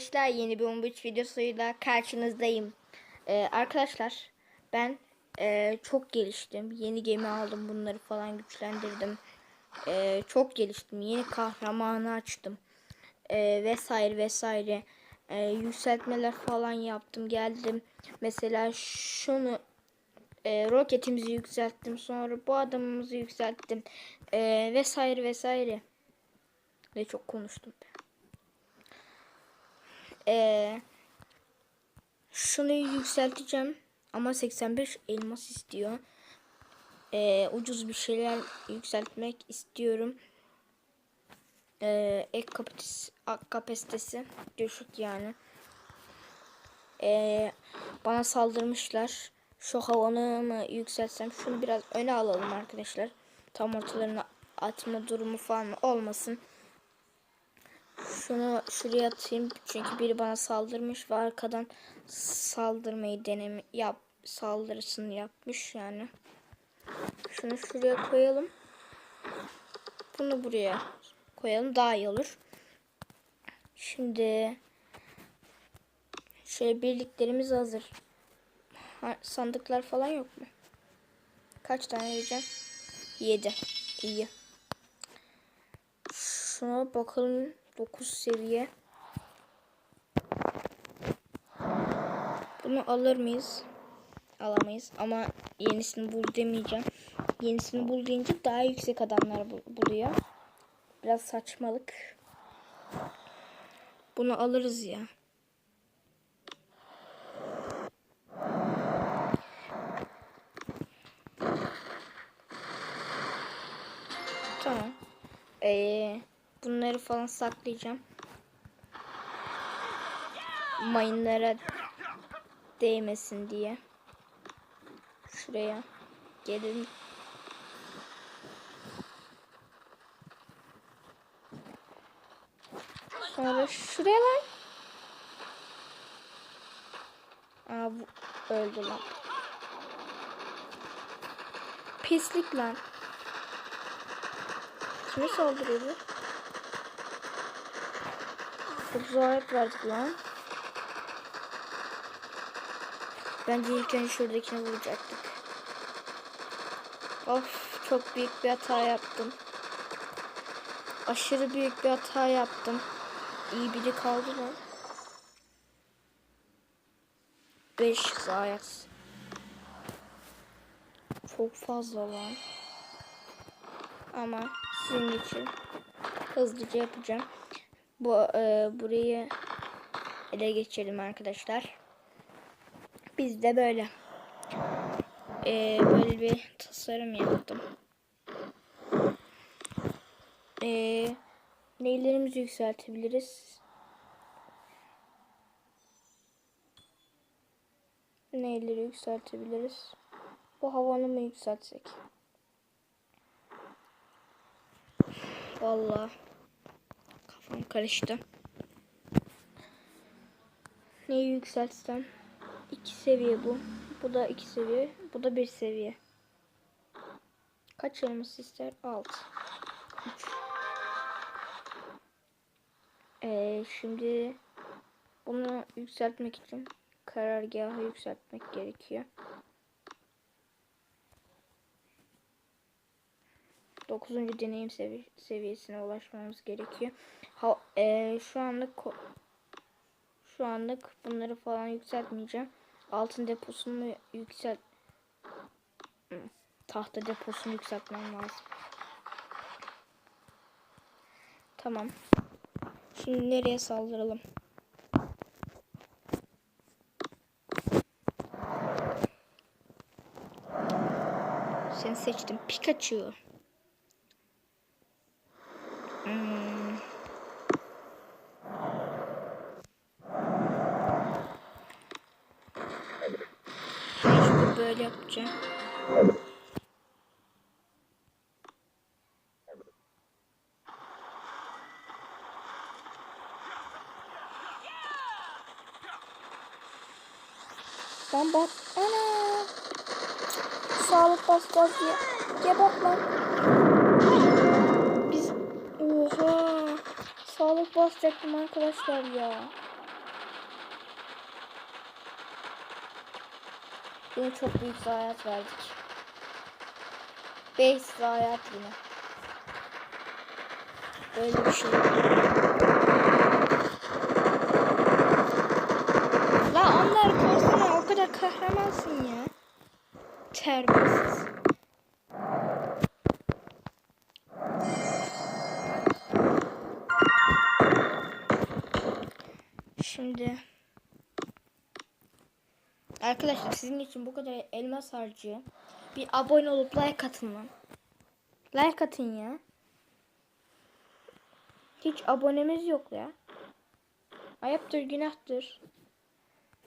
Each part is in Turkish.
arkadaşlar yeni bir 13 videosuyla karşınızdayım. Ee, arkadaşlar ben e, çok geliştim. Yeni gemi aldım bunları falan güçlendirdim. Ee, çok geliştim. Yeni kahramanı açtım. Ee, vesaire vesaire. Ee, yükseltmeler falan yaptım geldim. Mesela şunu e, roketimizi yükselttim. Sonra bu adamımızı yükselttim. Ee, vesaire vesaire. Ne çok konuştum. Ee, şunu yükselteceğim ama 85 elmas istiyor. Ee, ucuz bir şeyler yükseltmek istiyorum. Ee, ek kapasitesi, kapasitesi düşük yani. Ee, bana saldırmışlar. Şu havanı yükseltsem şunu biraz öne alalım arkadaşlar. Tam ortalarına atma durumu falan olmasın. Şunu şuraya atayım çünkü biri bana saldırmış ve arkadan saldırmayı deneme yap saldırısını yapmış yani. Şunu şuraya koyalım. Bunu buraya koyalım daha iyi olur. Şimdi şöyle birliklerimiz hazır. Ha, sandıklar falan yok mu? Kaç tane vereceğim? 7. İyi. Şuna bakalım 9 seviye. Bunu alır mıyız? Alamayız ama yenisini bul demeyeceğim. Yenisini bul deyince daha yüksek adamlar bul- buluyor. Biraz saçmalık. Bunu alırız ya. Tamam. Ee, bunları falan saklayacağım. Mayınlara değmesin diye. Şuraya gelin. Sonra şuraya lan. Aa bu öldü lan. Pislik lan. Kime saldırıyor bu? Çok zarar verdik lan. Bence ilk önce şuradakini vuracaktık. Of çok büyük bir hata yaptım. Aşırı büyük bir hata yaptım. İyi biri kaldı lan. 5 zayas. Çok fazla lan. Ama sizin için hızlıca yapacağım. Bu e, burayı ele geçirelim arkadaşlar. Biz de böyle e, böyle bir tasarım yaptım. E, neylerimizi yükseltebiliriz? Neyleri yükseltebiliriz? Bu havanı mı yükseltsek? Vallahi kafam karıştı. Neyi yükseltsem? İki seviye bu. Bu da iki seviye. Bu da bir seviye. Kaç elmas ister? Alt. Üç. Ee, şimdi bunu yükseltmek için karargahı yükseltmek gerekiyor. 9. deneyim sevi seviyesine ulaşmamız gerekiyor. Ha, e, şu anlık şu anlık bunları falan yükseltmeyeceğim. Altın deposunu yükselt tahta deposunu yükseltmem lazım. Tamam. Şimdi nereye saldıralım? Seni seçtim. Pikachu. Hmm. Mecbur böyle yapacağım. Lan bak. Ana. Sağlık basacağız diye. Gebap lan. Biz oha sağlık basacaktım arkadaşlar ya. Yine çok büyük zayiat verdik. 5 zayiat yine. Böyle bir şey. La onlar korsana o kadar kahramansın ya. Terbiyesiz. Şimdi Arkadaşlar sizin için bu kadar elmas harcıyor. Bir abone olup like atın lan. Like atın ya. Hiç abonemiz yok ya. Ayıptır günahtır.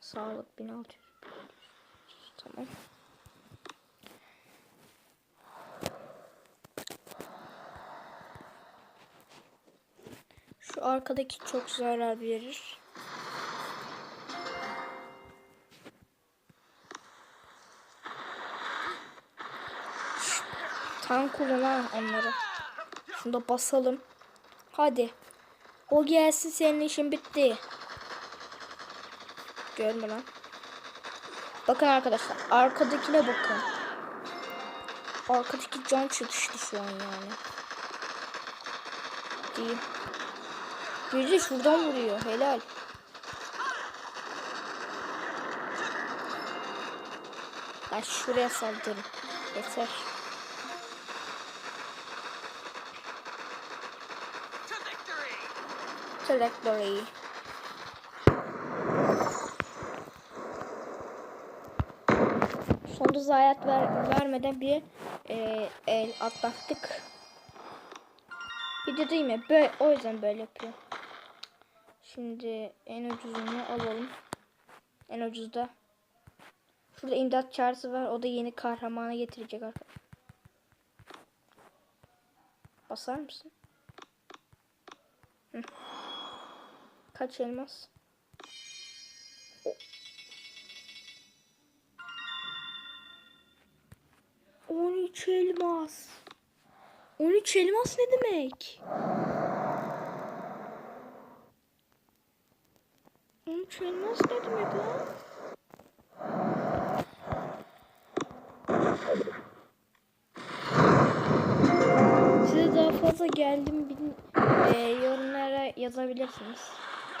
Sağlık 1600. Tamam. Şu arkadaki çok zarar verir. Tank kullan onları. Şunu da basalım. Hadi. O gelsin senin işin bitti. Görme lan. Bakın arkadaşlar. Arkadakine bakın. Arkadaki can çatıştı şu an yani. Değil. Bir şuradan vuruyor. Helal. Ben şuraya saldırırım. Yeter. Selectory. Sonunda zayiat ver, vermeden bir e, el atlattık. De değil mi? O yüzden böyle yapıyor. Şimdi en ucuzunu alalım. En ucuz da. Şurada imdat çağrısı var. O da yeni kahramanı getirecek arkadaşlar. Basar mısın? Hı. Kaç elmas? O- 13 elmas. 13 elmas ne demek? 13 elmas ne demek lan? Size daha fazla geldim bin, e, yorumlara yazabilirsiniz.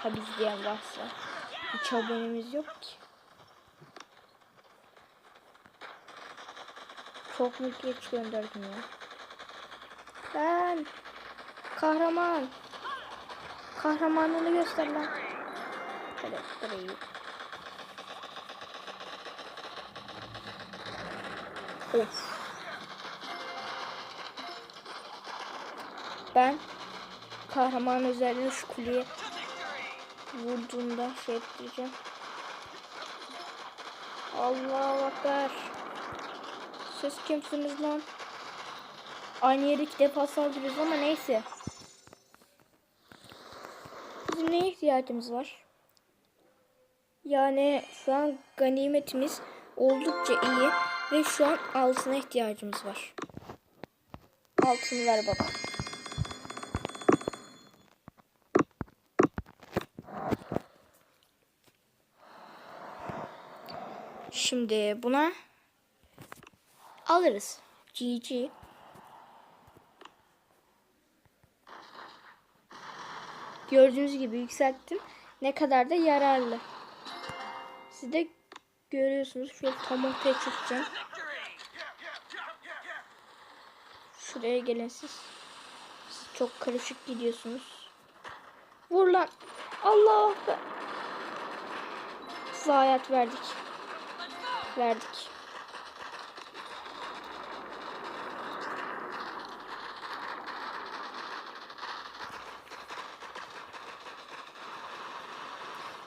Tabi izleyen varsa. Hiç abonemiz yok ki. Çok mu geç gönderdim ya. Ben kahraman. Kahramanını göster lan. Şöyle burayı. Of. Ben kahraman özelliği şu kuleye vurduğunda şey ettireceğim. Allahu Ekber. Siz kimsiniz lan? Aynı yere iki defa saldırıyoruz ama neyse. Bizim neye ihtiyacımız var? Yani şu an ganimetimiz oldukça iyi ve şu an altına ihtiyacımız var. Altını ver baba. Şimdi buna alırız. GG. Gördüğünüz gibi yükselttim. Ne kadar da yararlı. Siz de görüyorsunuz. Şöyle tam ortaya çıkacağım. Şuraya gelin siz. Siz çok karışık gidiyorsunuz. Vur lan. Allah be. Zayiat verdik. Verdik.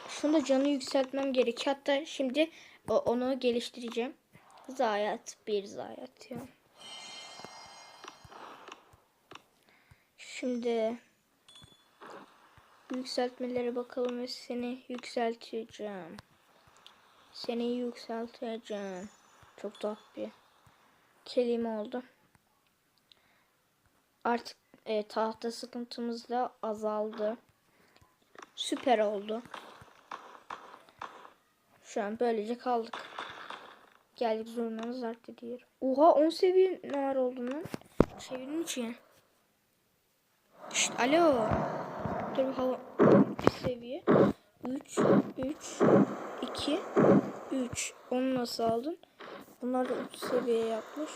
Şunu da canı yükseltmem gerek. Hatta şimdi o- onu geliştireceğim. Zayiat. Bir zayiat ya. Şimdi yükseltmelere bakalım ve seni yükselteceğim. Seni yükselteceğim. Çok tatlı bir kelime oldu. Artık e, tahta sıkıntımız da azaldı. Süper oldu. Şu an böylece kaldık. Geldik zorundan zart diyor. Oha 10 seviye ne var oldu lan? Çevirin için. Şşt alo. Dur bir hava. Bir seviye. 3 3 2 3 Onu nasıl aldın? Bunlar da 3 seviye yapmış.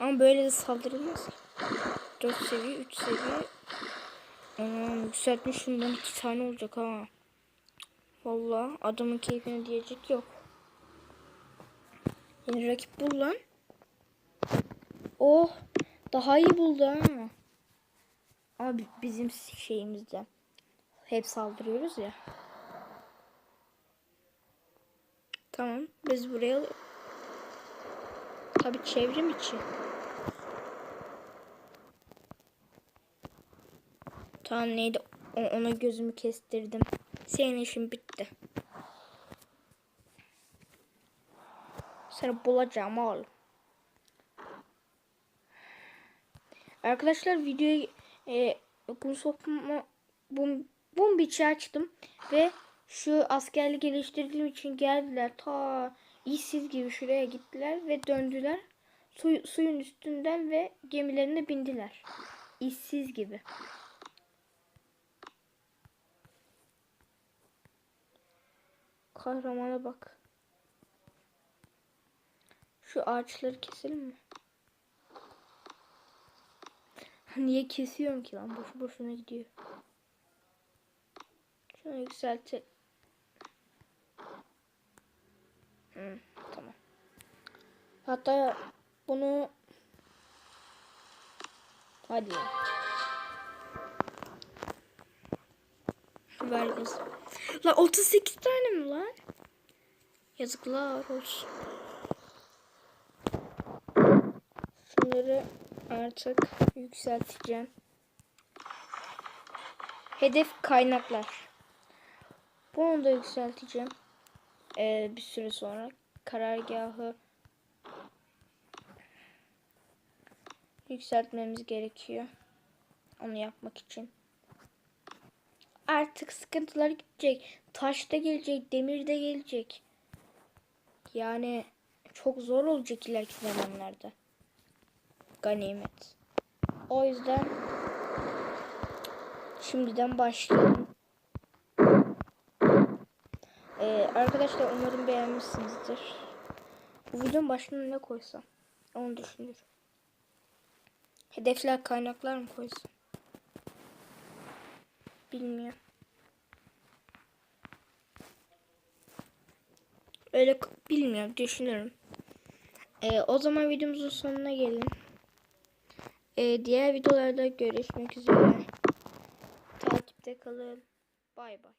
Ama böyle de saldırılmaz ki. 4 seviye, 3 seviye. Anam yükseltmiş şundan 2 tane olacak ha. Vallahi adamın keyfine diyecek yok. Yeni rakip bul lan. Oh daha iyi buldu ha. Ama bi- bizim şeyimizde hep saldırıyoruz ya. Tamam biz buraya tabi çevrim içi. Tamam neydi O- ona gözümü kestirdim. Senin işin bitti. Seni bulacağım oğlum. Arkadaşlar videoyu e, bu sopma bum, bum biçi açtım ve şu askerlik geliştirdiğim için geldiler ta işsiz gibi şuraya gittiler ve döndüler. Su, suyun üstünden ve gemilerine bindiler. İşsiz gibi. Kahramana bak. Şu ağaçları keselim mi? Niye kesiyorum ki lan? Boşu boşuna gidiyor. Şunu yükseltelim. Hı, tamam. Hatta bunu hadi. Ver kız. Lan 38 tane mi lan? Yazıklar olsun. Şunları artık yükselteceğim. Hedef kaynaklar. Bunu da yükselteceğim. Ee, bir süre sonra karargahı yükseltmemiz gerekiyor. Onu yapmak için. Artık sıkıntılar gidecek. Taş da gelecek, demir de gelecek. Yani çok zor olacak ileriki zamanlarda ganimet. O yüzden şimdiden başlayalım. Ee, arkadaşlar umarım beğenmişsinizdir. Bu videonun başlığına ne koysam? Onu düşünüyorum. Hedefler kaynaklar mı koysam? Bilmiyorum. Öyle bilmiyorum düşünüyorum. Ee, o zaman videomuzun sonuna gelin. Ee, diğer videolarda görüşmek üzere. Takipte kalın. Bay bay.